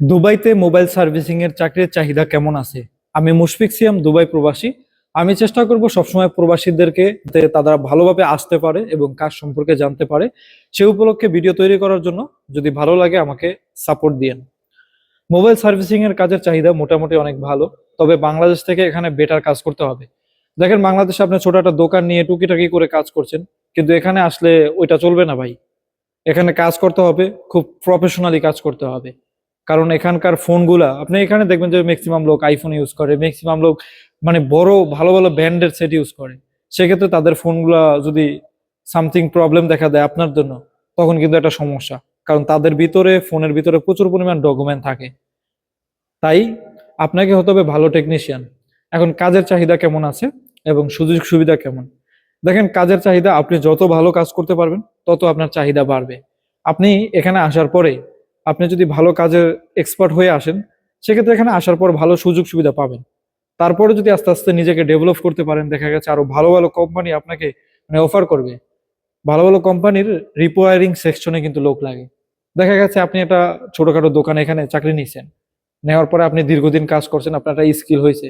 দুবাইতে mobile servicing এর চাকরির চাহিদা কেমন আছে? আমি মুশফিক সিয়াম, দুবাই প্রবাসী। আমি চেষ্টা করব সবসময় প্রবাসীদেরকে তারা ভালোভাবে আসতে পারে এবং কাজ সম্পর্কে জানতে পারে। সে উপলক্ষে ভিডিও তৈরি করার জন্য যদি ভালো লাগে আমাকে সাপোর্ট দিয়েন। মোবাইল সার্ভিসিং এর কাজের চাহিদা মোটামুটি অনেক ভালো, তবে বাংলাদেশ থেকে এখানে বেটার কাজ করতে হবে। দেখেন, বাংলাদেশে আপনি ছোট একটা দোকান নিয়ে টুকিটাকি করে কাজ করছেন, কিন্তু এখানে আসলে ওইটা চলবে না ভাই। এখানে কাজ করতে হবে, খুব প্রফেশনালি কাজ করতে হবে। কারণ এখানকার ফোনগুলা, আপনি এখানে দেখবেন যে ম্যাক্সিমাম লোক আইফোন ইউজ করে ম্যাক্সিমাম লোক মানে বড় ভালো ভালো ব্র্যান্ডের সেট ইউজ করে। সেক্ষেত্রে তাদের ফোনগুলা যদি সামথিং প্রবলেম দেখা দেয় আপনার জন্য, তখন কিন্তু একটা সমস্যা। কারণ তাদের ভিতরে, ফোনের ভিতরে প্রচুর পরিমাণ ডকুমেন্ট থাকে। তাই আপনাকে হতে হবে ভালো টেকনিশিয়ান এখন কাজের চাহিদা কেমন আছে এবং সুযোগ সুবিধা কেমন? দেখেন কাজের চাহিদা, আপনি যত ভালো কাজ করতে পারবেন, তত আপনার চাহিদা বাড়বে। আপনি এখানে আসার পরে আপনি যদি ভালো কাজের এক্সপার্ট হয়ে আসেন, সেক্ষেত্রে এখানে আসার পর ভালো সুযোগ সুবিধা পাবেন। তারপরে যদি আস্তে আস্তে নিজেকে ডেভেলপ করতে পারেন, দেখা গেছে আরও ভালো ভালো কোম্পানি আপনাকে মানে অফার করবে। ভালো ভালো কোম্পানির রিপোয়ারিং সেকশনে কিন্তু লোক লাগে। দেখা গেছে আপনি একটা ছোটখাটো দোকানে এখানে চাকরি নিয়েছেন নেওয়ার পরে আপনি দীর্ঘদিন কাজ করছেন, আপনার একটা স্কিল হয়েছে।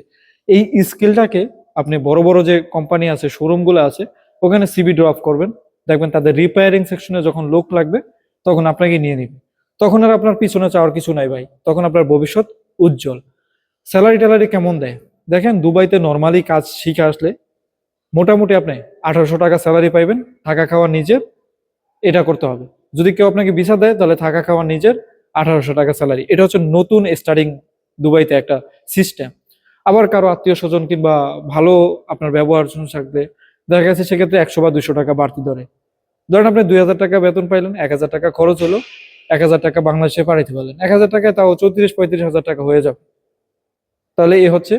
এই স্কিলটাকে আপনি বড় বড় যে কোম্পানি আছে শোরুমগুলো আছে, ওখানে সিবি ড্রপ করবেন, দেখবেন তাদের রিপেয়ারিং সেকশনে যখন লোক লাগবে, তখন আপনাকে নিয়ে নিবে। তখন আর আপনার পিছনে চাওয়ার কিছু নাই ভাই। তখন আপনার ভবিষ্যৎ উজ্জ্বল। স্যালারি ট্যালারি কেমন দেয়? দেখেন, দুবাইতে নর্মালি কাজ শিখে আসলে মোটামুটি আপনি আঠারোশো টাকা স্যালারি পাইবেন, থাকা খাওয়া নিজের, এটা করতে হবে। যদি কেউ আপনাকে ভিসা দেয়, তাহলে থাকা খাওয়া নিজের, আঠারোশো টাকা স্যালারি এটা হচ্ছে নতুন স্টার্টিং দুবাইতে একটা সিস্টেম আবার কারও আত্মীয় স্বজন কিংবা ভালো আপনার ব্যবহার থাকবে দেখা গেছে সেক্ষেত্রে একশো বা দুশো টাকা বাড়তি ধরে। ধরেন আপনি দুই হাজার টাকা বেতন পাইলেন, এক হাজার টাকা খরচ হলো এক হাজার টাকা বাংলাদেশে পাঠাইতে পারলেন। এক হাজার টাকায় তাও চৌত্রিশ, পঁয়ত্রিশ হাজার টাকা হয়ে যাবে। তাহলে এ হচ্ছে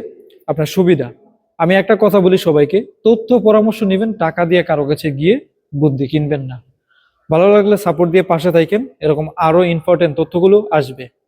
আপনার সুবিধা। আমি একটা কথা বলি সবাইকে, তথ্য পরামর্শ নেবেন, টাকা দিয়ে কারও কাছে গিয়ে বুদ্ধি কিনবেন না। ভালো লাগলে সাপোর্ট দিয়ে পাশে থাকেন, এরকম আরও ইম্পর্টেন্ট তথ্যগুলো আসবে।